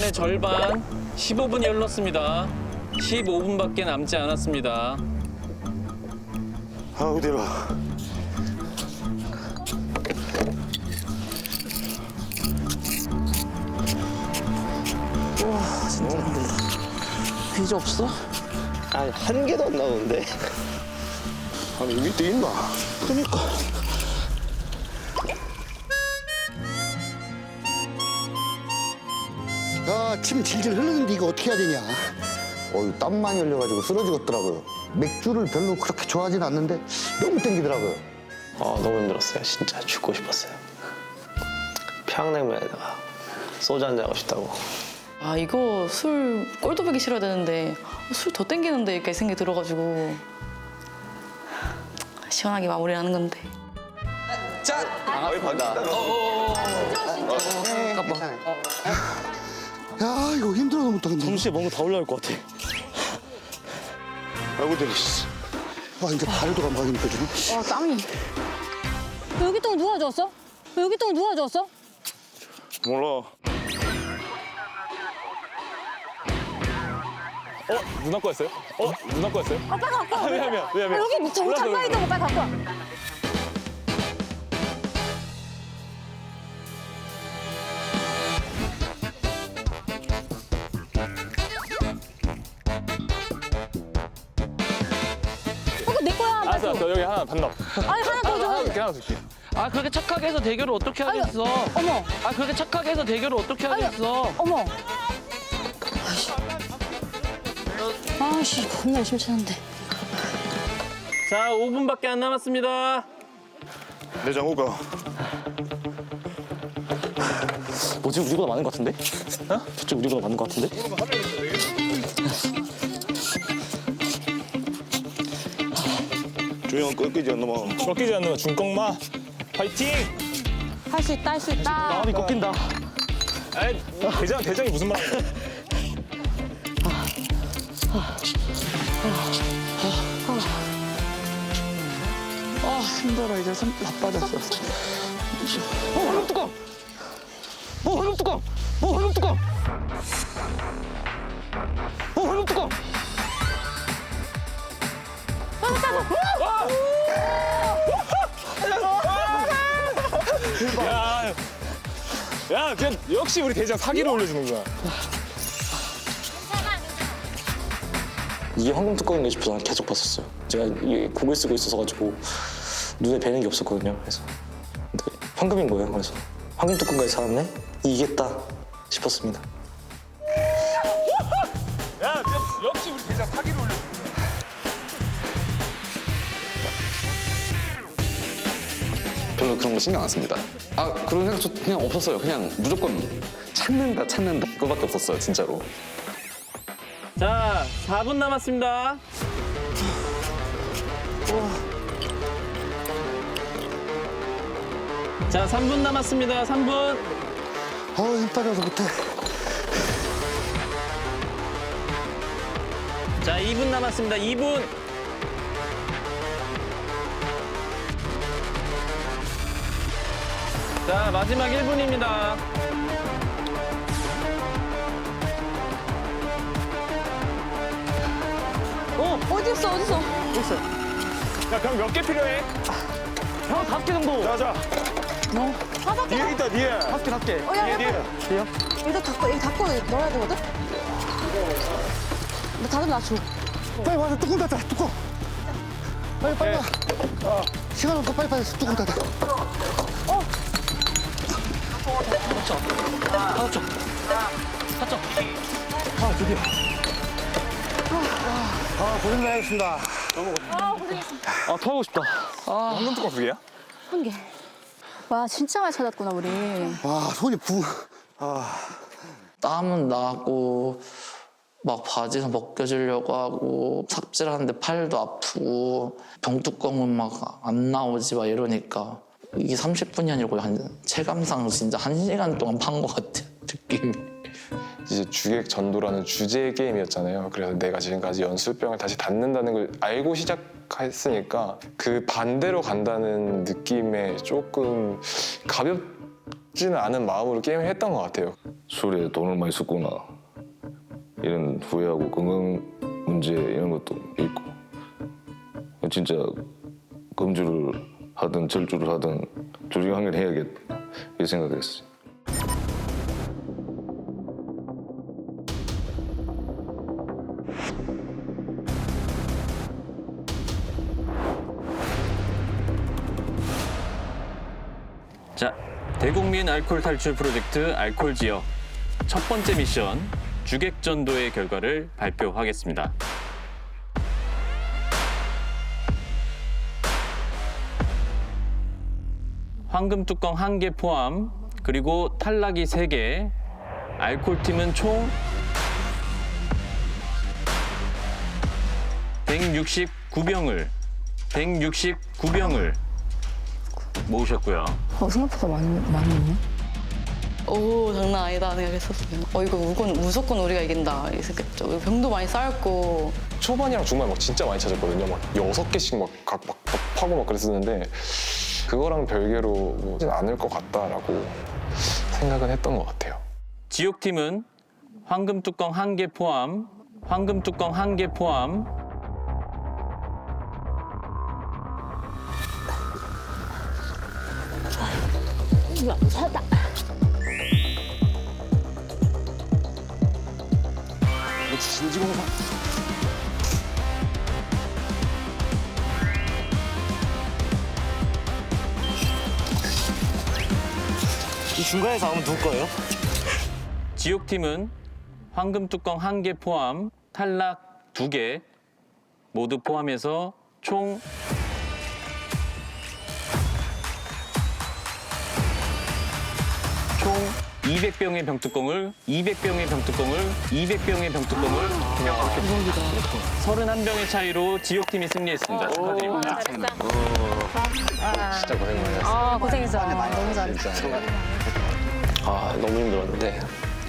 시간의 절반 15분이 흘렀습니다. 15분밖에 남지 않았습니다. 아 어디로? 이제 없어? 아니 한 개도 안 나오는데. 아니 또 있나? 그러니까. 야, 침 질질 흐르는데 이거 어떻게 해야 되냐? 어유 땀 많이 흘려가지고 쓰러지겠더라고요. 맥주를 별로 그렇게 좋아하진 않는데 너무 땡기더라고요. 아 너무 힘들었어요. 진짜 죽고 싶었어요. 평양냉면에다가 소주 한잔 하고 싶다고. 아 이거 술 꼴도 보기 싫어야 되는데 술 더 땡기는데 이렇게 생각이 들어가지고 시원하게 마무리하는 건데 야, 이거 힘들어서 못하겠네. 동시에 뭔가 다 올라올 것 같아. 아이고 대리 씨. 와, 이제 발도 감각이 느껴지네. 와 땀이. 여기 똥 누가 줬어? 여기 똥 누가 줬어? 몰라. 어? 누나 거였어요? 어? 누나 거였어요? 아 빨리 갖고 와. 미안, 미안. 여기 저기 몰라서 잠깐 있던 거 빨리 갖고 와. 하나 반납. 아니 하나 더 하나 줘. 줄게, 하나 줄게. 아 그렇게 착하게 해서 대결을 어떻게 하겠어? 어머, 아 그렇게 착하게 해서 대결을 어떻게 하겠어? 어머. 아씨 겁나 열심히 찾는데. 자, 5분밖에 안 남았습니다. 내장 오가. 뭐지 우리보다 많은 것 같은데? 어? 저쪽 우리보다 많은 것 같은데? 조용 꺾이지 않는 뭐. 꺾이지 않는 중꺾마. 파이팅! 할 수 있다, 할 수 있다. 마음이 꺾인다. 아이, 대장, 대장이 무슨 말이야? 아 힘들어 이제 손 나빠졌어. 어 얼음 뚜껑. 어 얼음 뚜껑. 야, 그냥 역시 우리 대장 사기를 올려주는구나. 이게 황금 뚜껑인가 싶어서 난 계속 봤었어요. 제가 이게 고글 쓰고 있어서 가지고 눈에 뵈는 게 없었거든요. 그래서 근데 황금인 거예요. 그래서 황금 뚜껑까지 살았네? 이기겠다 싶었습니다. 야, 역시 우리 대장 사기를 올려주는구나. 별로 그런 거 신경 안 씁니다. 아 그런 생각 저 그냥 없었어요. 그냥 무조건 찾는다 찾는다 그거밖에 없었어요 진짜로. 자, 4분 남았습니다. 자, 3분 남았습니다. 3분. 어, 힘 빠져서 못해. 자, 2분 남았습니다. 2분. 자, 마지막 1분입니다. 어디 있어, 어디 있어? 야, 병몇개 필요해? 형 다섯 개 정도. 자, 자. 다섯 개. 뒤에 있다, 뒤에. 다섯 개 다섯 개. 어, 야, 뒤에, 야, 뒤에. 이거 닫고, 이거 닫고 넣어야 되거든? 나 닫으면 나 줘. 빨리 와서 뚜껑 닫아, 뚜껑. 빨리, 빨리 와. 시간 없어, 빨리, 빨리 뚜껑 닫아. 아 고생 많으셨습니다. 아더 하고 싶다. 황금 뚜껑 두 개야? 한 개. 와, 진짜 많이 찾았구나, 우리. 와, 손이 붕. 땀은 나고 막 바지에서 벗겨지려고 하고 삽질하는데 팔도 아프고 병뚜껑은 막 안 나오지 막 이러니까 이게 30분이 아니고 한 체감상 진짜 한 시간 동안 판 것 같아 느낌이. 이제 주객 전도라는 주제 게임이었잖아요. 그래서 내가 지금까지 연술병을 다시 닫는다는 걸 알고 시작했으니까 그 반대로 간다는 느낌에 조금 가볍 지는 않은 마음으로 게임을 했던 것 같아요. 술에 돈을 많이 썼구나 이런 후회하고 건강 문제 이런 것도 있고 진짜 금주를 하든 절주를 하든 한 개는 해야겠다 이 생각했어요. 자, 대국민 알코올 탈출 프로젝트 알코올 지역 첫 번째 미션 주객 전도의 결과를 발표하겠습니다. 황금 뚜껑 한 개 포함 그리고 탈락이 세 개 알코올 팀은 총 169병을 169병을 모으셨고요. 어, 생각보다 많이, 많이 있네. 오 장난 아니다 생각했었어요. 어 이거 무조건, 무조건 우리가 이긴다 이렇게 생각했죠. 병도 많이 쌓였고 초반이랑 중반 막 진짜 많이 찾았거든요. 막 여섯 개씩 막 각막 파고 막 그랬었는데 그거랑 별개로 뭐 하진 않을 것 같다라고 생각은 했던 것 같아요. 지옥팀은 황금 뚜껑 한 개 포함, 황금 뚜껑 한 개 포함, 이 중간에 나오면 누구 거예요? 지옥팀은 황금 뚜껑 한 개 포함, 탈락 두 개 모두 포함해서 총 총 200병의 병뚜껑을 200병의 병뚜껑을 200병의 병뚜껑을 그냥 이렇게 31병의 차이로 지옥팀이 승리했습니다. 축하드립니다. 진짜 고생 많으셨어요. 아, 고생했어. 너무 잘했어. 아 너무 힘들었는데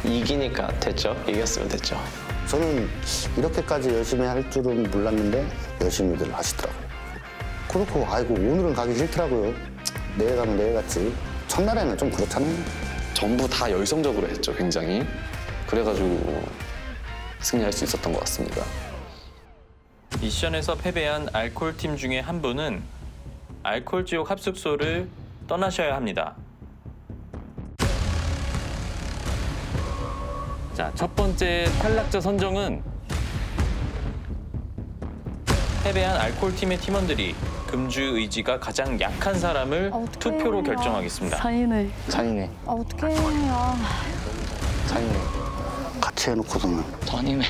이기니까 됐죠. 이겼으면 됐죠. 저는 이렇게까지 열심히 할 줄은 몰랐는데 열심히들 하시더라고요. 그렇고 아이고 오늘은 가기 싫더라고요. 내일 가면 내일 갔지. 첫날에는 좀 그렇잖아요. 전부 다 열성적으로 했죠, 굉장히. 그래가지고 승리할 수 있었던 것 같습니다. 미션에서 패배한 알콜 팀 중에 한 분은 알콜 지옥 합숙소를 떠나셔야 합니다. 자, 첫 번째 탈락자 선정은 패배한 알콜 팀의 팀원들이 금주 의지가 가장 약한 사람을 아, 어떡해. 투표로 결정하겠습니다. 잔인해. 잔인해. 아, 어떡해. 아, 잔인해. 같이 해놓고서는 잔인해.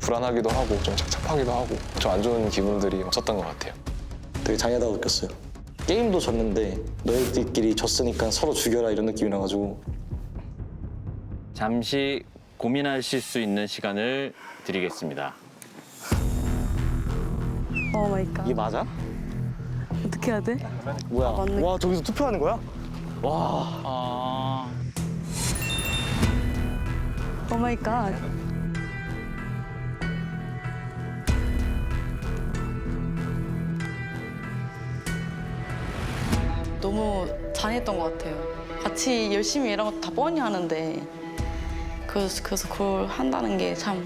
불안하기도 하고 좀 착잡하기도 하고 좀 안 좋은 기분들이 없었던 것 같아요. 되게 잔인하다고 느꼈어요. 게임도 졌는데 너희들끼리 졌으니까 서로 죽여라 이런 느낌이 나가지고 잠시 고민하실 수 있는 시간을 드리겠습니다. 오 마이 갓. 이게 맞아? 어떻게 해야 돼? 뭐야? 맞네. 와 저기서 투표하는 거야? 아, 오 마이 갓. 너무 잔인했던 것 같아요. 같이 열심히 것도 다 뻔히 하는데 그래서, 그래서 그걸 한다는 게 참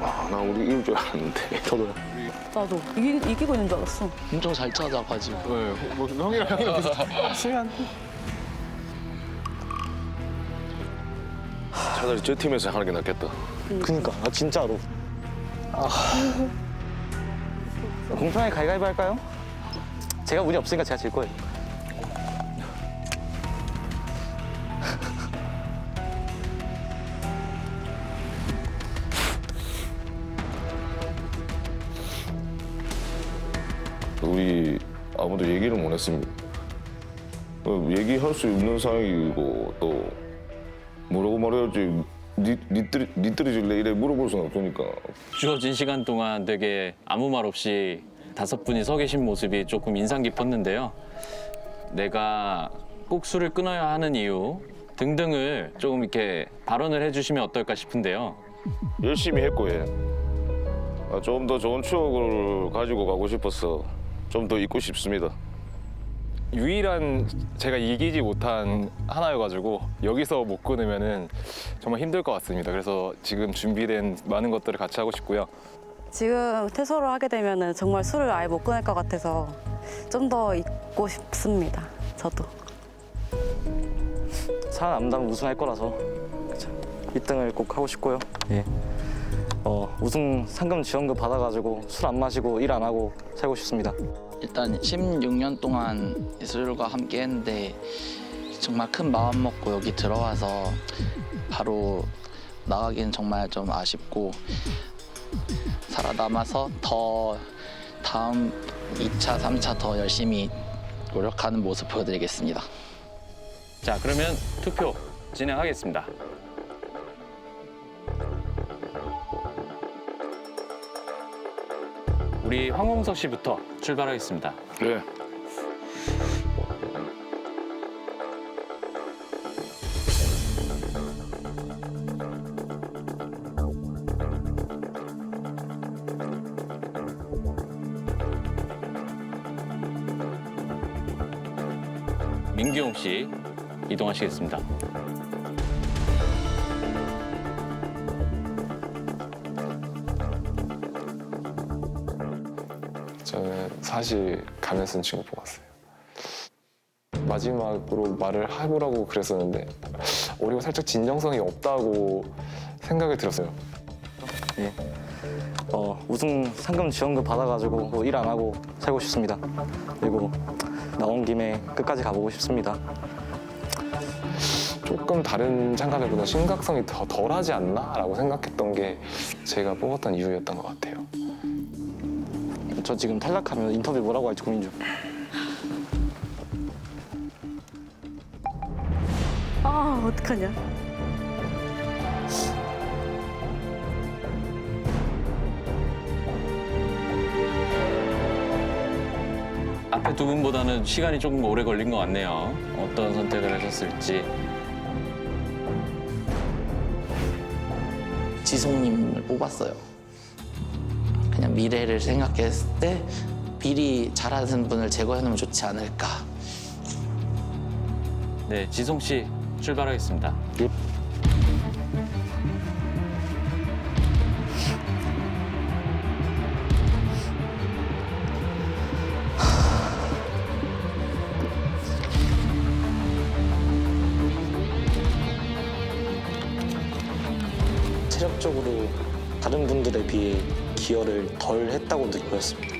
아, 나 우리 이길 줄 알았는데. 저도요. 나도 이기, 이기고 있는 줄 알았어. 엄청 잘 찾아가지고. 뭐 형이랑 형이랑 비슷해. 수면. 차라리 저 팀에서 하는 게 낫겠다. 그니까 아 진짜로. 아. 공평하게 가위가위보 할까요? 제가 운이 없으니까 제가 질 거예요. 아무도 얘기를 못 했습니다. 어, 얘기할 수 없는 상황이고 또 뭐라고 말해야지 니, 니들이, 니들이 질래 이래 물어볼 수는 없으니까 주어진 시간 동안 되게 아무 말 없이 다섯 분이 서 계신 모습이 조금 인상 깊었는데요. 내가 꼭 술을 끊어야 하는 이유 등등을 조금 이렇게 발언을 해주시면 어떨까 싶은데요. 열심히 했고 예. 아, 좀더 좋은 추억을 가지고 가고 싶어서 좀 더 있고 싶습니다. 유일한 제가 이기지 못한 하나여가지고 여기서 못 끊으면은 정말 힘들 것 같습니다. 그래서 지금 준비된 많은 것들을 같이 하고 싶고요. 지금 퇴소를 하게 되면 정말 술을 아예 못 끊을 것 같아서 좀 더 있고 싶습니다. 저도. 살아남다면 우승할 거라서 1등을 꼭 하고 싶고요. 예. 어, 우승 상금 지원금 받아가지고 술 안 마시고 일 안 하고 살고 싶습니다. 일단 16년 동안 예술과 함께 했는데 정말 큰 마음 먹고 여기 들어와서 바로 나가기는 정말 좀 아쉽고 살아남아서 더 다음 2차, 3차 더 열심히 노력하는 모습 보여드리겠습니다. 자, 그러면 투표 진행하겠습니다. 우리 황홍석 씨부터 출발하겠습니다. 네. 민기용 씨 이동하시겠습니다. 사실 가면 쓴 친구 뽑았어요. 마지막으로 말을 해보라고 그랬었는데 우리가 살짝 진정성이 없다고 생각이 들었어요. 예. 어, 우승 상금 지원금 받아가지고 일안 하고 살고 싶습니다. 그리고 나온 김에 끝까지 가보고 싶습니다. 조금 다른 참가자보다 심각성이 더 덜하지 않나라고 생각했던 게 제가 뽑았던 이유였던 것 같아요. 저 지금 탈락하면 인터뷰 뭐라고 할지 고민 중. 아, 어떡하냐. 앞에 두 분보다는 시간이 조금 오래 걸린 것 같네요. 어떤 선택을 하셨을지. 지송님을 뽑았어요. 미래를 생각했을 때 미리 잘하는 분을 제거해놓으면 좋지 않을까. 네, 지송 씨 출발하겠습니다. 체력적으로 다른 분들에 비해 기여를 덜 했다고 느꼈습니다.